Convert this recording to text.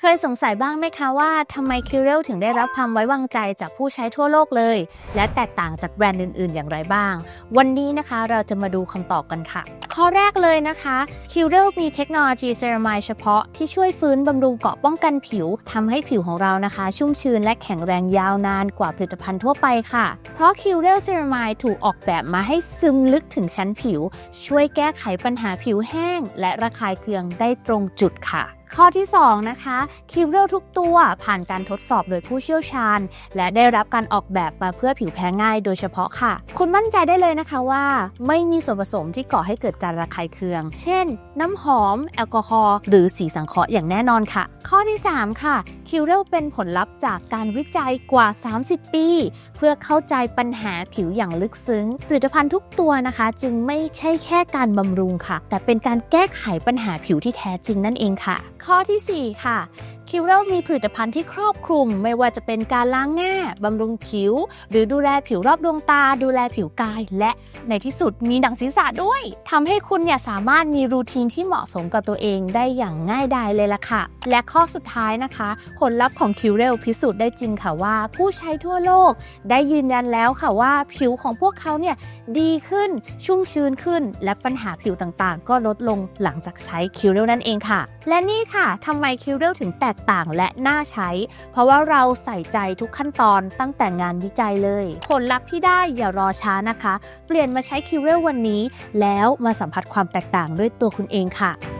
เคยสงสัยบ้างไหมคะว่าทำไม c u r e l ถึงได้รับความไว้วางใจจากผู้ใช้ทั่วโลกเลย และแตกต่างจากแบรนด์อื่น ๆ อย่างไรบ้าง วันนี้นะคะเราจะมาดูคำตอบกันค่ะ ข้อแรกเลยนะคะ c u r e l มีเทคโนโลยีเซรามายเฉพาะที่ช่วยฟื้นบำรุงเกาะป้องกันผิวทำให้ผิวของเรานะคะ ชุ่มชื้นและแข็งแรงยาวนานกว่าผลิตภัณฑ์ทั่วไปค่ะ เพราะ c u r e l เซรามายถูกออกแบบมาให้ซึมลึกถึงชั้นผิว ช่วยแก้ไขปัญหาผิวแห้ง และระคายเคืองได้ตรงจุดค่ะ ข้อที่ 2 นะคะคิวเรลทุกตัวผ่านการทดสอบโดยผู้เชี่ยวชาญ และได้รับการออกแบบมาเพื่อผิวแพ้ง่ายโดยเฉพาะค่ะ คุณมั่นใจได้เลยนะคะว่า ไม่มีส่วนผสมที่ก่อให้เกิดการระคายเคือง เช่น น้ำหอม แอลกอฮอล์หรือสีสังเคราะห์อย่างแน่นอนค่ะ ข้อที่ 3 ค่ะคิวเรลเป็นผลลัพธ์จากการวิจัยกว่า 30 ปี เพื่อเข้าใจปัญหาผิวอย่างลึกซึ้ง ผลิตภัณฑ์ทุกตัวนะคะ จึงไม่ใช่แค่การบำรุงค่ะ แต่เป็นการแก้ไขปัญหาผิวที่แท้จริงนั่นเองค่ะข้อทีสี่ 4 ค่ะ คิวเรลมีผลิตภัณฑ์ที่ครอบคลุม ไม่ว่าจะเป็นการล้างหน้าบำรุงผิว หรือดูแลผิวรอบดวงตา ดูแลผิวกาย และในที่สุดมีหนังศีรษะด้วยทำให้คุณเนี่ยสามารถมีรูทีนที่เหมาะสมกับตัวเองได้อย่างง่ายดายเลยล่ะค่ะ และข้อสุดท้ายนะคะ ผลลัพธ์ของคิวเรลพิสูจน์ได้จริงค่ะว่า ผู้ใช้ทั่วโลก ได้ยืนยันแล้วค่ะว่าผิวของพวกเขาเนี่ยดีขึ้นชุ่มชื้นขึ้น และปัญหาผิวต่างๆ ก็ลดลงหลังจากใช้คิวเรลนั่นเองค่ะ และนี่ค่ะทำไมคิวเรลถึงแตกต่างและน่าใช้ เพราะว่าเราใส่ใจทุกขั้นตอนตั้งแต่งานวิจัยเลย ผลลัพธ์ที่ได้อย่ารอช้านะคะ เปลี่ยนมาใช้คิวเรลวันนี้ แล้วมาสัมผัสความแตกต่างด้วยตัวคุณเองค่ะ